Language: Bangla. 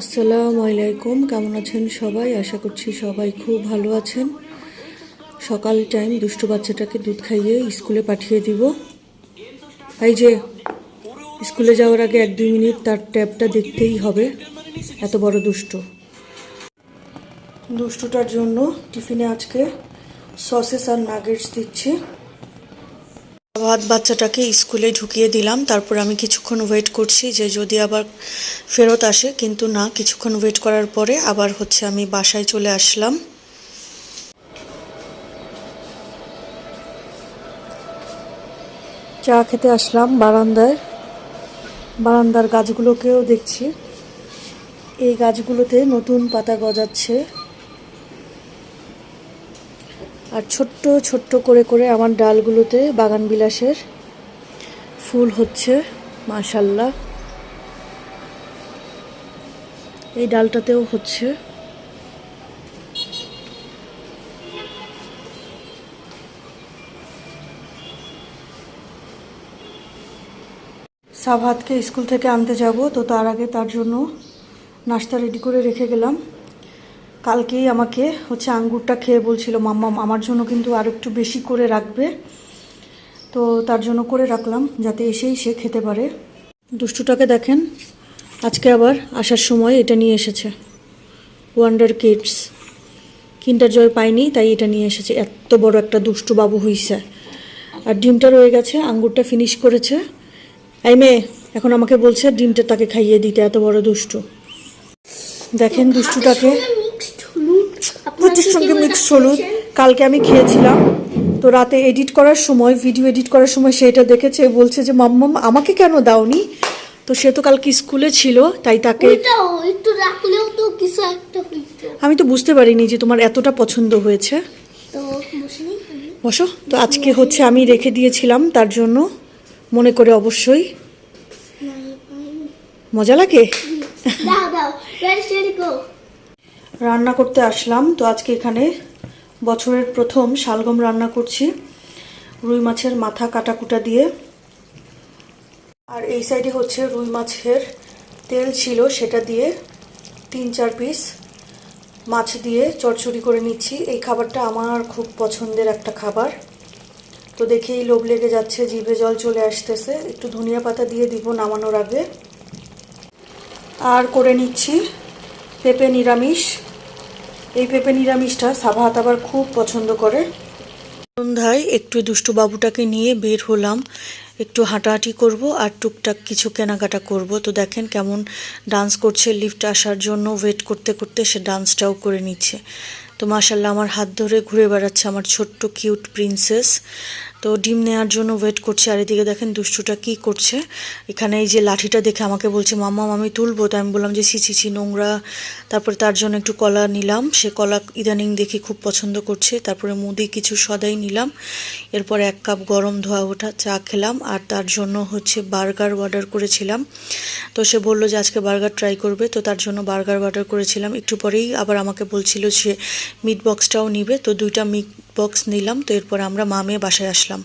আসসালামু আলাইকুম, কেমন আছেন সবাই? আশা করছি সবাই খুব ভালো আছেন। সকাল টাইম দুষ্টু বাচ্চাটাকে দুধ খাইয়ে স্কুলে পাঠিয়ে দিব। এই যে, স্কুলে যাওয়ার আগে এক দুই মিনিট তার ট্যাবটা দেখতেই হবে। এত বড় দুষ্টু। দুষ্টুটার জন্য টিফিনে আজকে সসেস আর নাগেটস দিচ্ছি। ভাত বাচ্চাটাকে স্কুলে ঢুকিয়ে দিলাম। তারপর আমি কিছুক্ষণ ওয়েট করছি যে যদি আবার ফেরত আসে, কিন্তু না, কিছুক্ষণ ওয়েট করার পরে আবার হচ্ছে আমি বাসায় চলে আসলাম। চা খেতে আসলাম বারান্দায়। বারান্দার গাছগুলোকেও দেখছি। এই গাছগুলোতে নতুন পাতা গজাচ্ছে। আর ছোট্ট ছোট্ট করে করে আমার ডালগুলোতে বাগান বিলাসের ফুল হচ্ছে মাশাল্লাহ এই ডালটাতেও হচ্ছে। সাভাতকে স্কুল থেকে আনতে যাব, তো তার আগে তার জন্য নাস্তা রেডি করে রেখে গেলাম। কালকেই আমাকে হচ্ছে আঙ্গুরটা খেয়ে বলছিল মাম্মাম আমার জন্য কিন্তু আর একটু বেশি করে রাখবে। তো তার জন্য করে রাখলাম, যাতে এসেই সে খেতে পারে। দুষ্টুটাকে দেখেন, আজকে আবার আসার সময় এটা নিয়ে এসেছে। ওয়ান্ডার কিডস কিন্টার জয় পাইনি তাই এটা নিয়ে এসেছে। এত বড় একটা দুষ্টু বাবু হইছে। আর ডিমটা রয়ে গেছে, আঙ্গুরটা ফিনিশ করেছে। এই মেয়ে, এখন আমাকে বলছে, ডিমটা তাকে খাইয়ে দিতে, এত বড় দুষ্টু। দেখেন দুষ্টুটাকে। দুটোর সঙ্গে মিক্সড হলুদ কালকে আমি খেয়েছিলাম। তো রাতে এডিট করার সময় ভিডিও এডিট করার সময় সেটা দেখেছে বলছে যে মাম্মাম আমাকে কেন দাওনি? তো সে তো কালকে স্কুলে ছিল তাই তাকে আমি তো বুঝতে পারিনি যে তোমার এতটা পছন্দ হয়েছে। তো বসো। তো আজকে হচ্ছে আমি রেখে দিয়েছিলাম তার জন্য মনে করে অবশ্যই। মজা লাগে? রান্না করতে আসলাম। তো আজকে এখানে বছরের প্রথম শালগম রান্না করছি। রুই মাছের মাথা কাটাকুটা দিয়ে। আর এই সাইডে হচ্ছে রুই মাছের তেল ছিল, সেটা দিয়ে তিন চার পিস মাছ দিয়ে চড়চড়ি করে নিচ্ছি। এই খাবারটা আমার খুব পছন্দের একটা খাবার। তো দেখেই লোভ লেগে যাচ্ছে, জিভে জল চলে আসতেছে। একটু ধনিয়া পাতা দিয়ে দিব নামানোর আগে। আর করে নিচ্ছি পেঁপে নিরামিষ। এই পেঁপে নিরামিষটা সাভাত আবার খুব পছন্দ করে। সন্ধ্যায় একটু দুষ্টু বাবুটাকে নিয়ে বের হলাম। একটু হাঁটাহাঁটি করব আর টুকটাক কিছু কেনাকাটা করব। তো দেখেন কেমন ডান্স করছে লিফট আসার জন্য ওয়েট করতে করতে সে ডান্সটাও করে নিচ্ছে। তো মাসাল্লাহ আমার হাত ধরে ঘুরে বেড়াচ্ছে আমার ছোট্ট কিউট প্রিন্সেস তো ডিম নেওয়ার জন্য ওয়েট করছে। আর এদিকে দেখেন দুষ্টুটা কি করছে। এখানে এই যে লাঠিটা দেখে আমাকে বলছে, মাম্মা, আমি তুলবো। তো আমি বললাম যে, ছি ছি নোংরা। তারপরে তার জন্য একটু কলা নিলাম। সে কলা ইদানিং দেখি খুব পছন্দ করছে। তারপরে মুদি কিছু সদাই নিলাম। এরপর এক কাপ গরম ধোয়া ওঠা চা খেলাম। আর তার জন্য হচ্ছে বার্গার অর্ডার করেছিলাম। তো সে বলল যে, আজকে বার্গার ট্রাই করবে। তো তার জন্য বার্গার অর্ডার করেছিলাম। একটু পরেই আবার আমাকে বলছিল সে মিট বক্সটাও নিবে। তো দুইটা মিট বক্স নিলাম তো এরপর আমরা মামে বাসায় আসলাম।